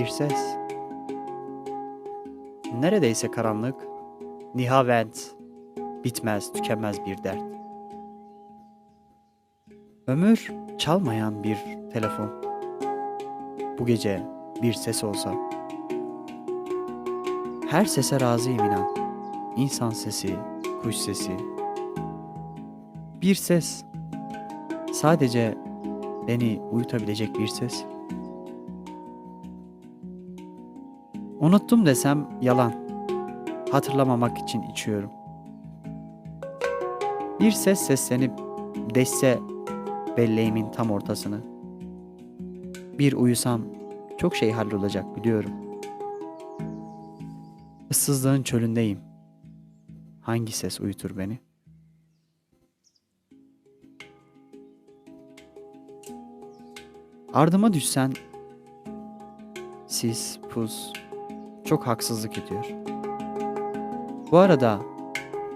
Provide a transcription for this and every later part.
Bir ses. Neredeyse karanlık, nihavent, bitmez tükenmez bir dert. Ömür çalmayan bir telefon. Bu gece bir ses olsa. Her sese razıyım inan. İnsan sesi, kuş sesi. Bir ses. Sadece beni uyutabilecek bir ses. Unuttum desem yalan. Hatırlamamak için içiyorum. Bir ses seslenip deşse belleğimin tam ortasını. Bir uyusam çok şey hallolacak biliyorum. Issızlığın çölündeyim. Hangi ses uyutur beni? Ardıma düşsen sis, puz çok haksızlık ediyor. Bu arada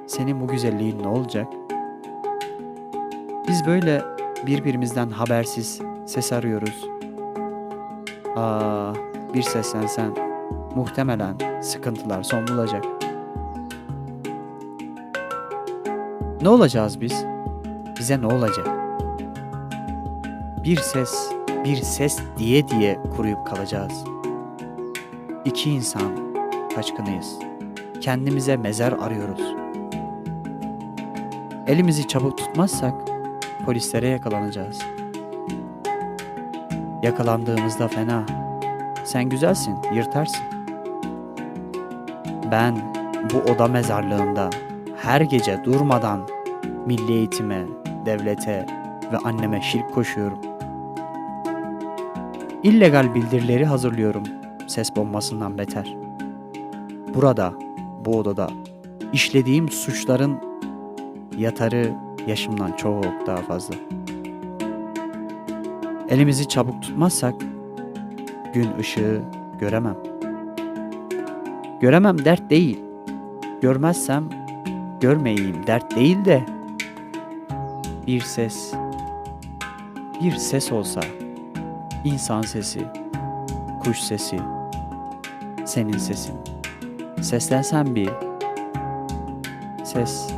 senin bu güzelliğin ne olacak? Biz böyle birbirimizden habersiz ses arıyoruz. Aa, bir seslensen muhtemelen sıkıntılar son bulacak. Ne olacağız biz? Bize ne olacak? Bir ses, bir ses diye diye kuruyup kalacağız. İki insan kaçkınıyız. Kendimize mezar arıyoruz. Elimizi çabuk tutmazsak polislere yakalanacağız. Yakalandığımızda fena. Sen güzelsin, yırtarsın. Ben bu oda mezarlığında her gece durmadan milli eğitime, devlete ve anneme şirk koşuyorum. İllegal bildirileri hazırlıyorum ses bombasından beter. Burada, bu odada işlediğim suçların yatarı yaşımdan çok daha fazla. Elimizi çabuk tutmazsak gün ışığı göremem. Göremem dert değil. Görmezsem görmeyeyim dert değil de bir ses bir ses olsa insan sesi kuş sesi. Senin sesin. Seslensen bir. Ses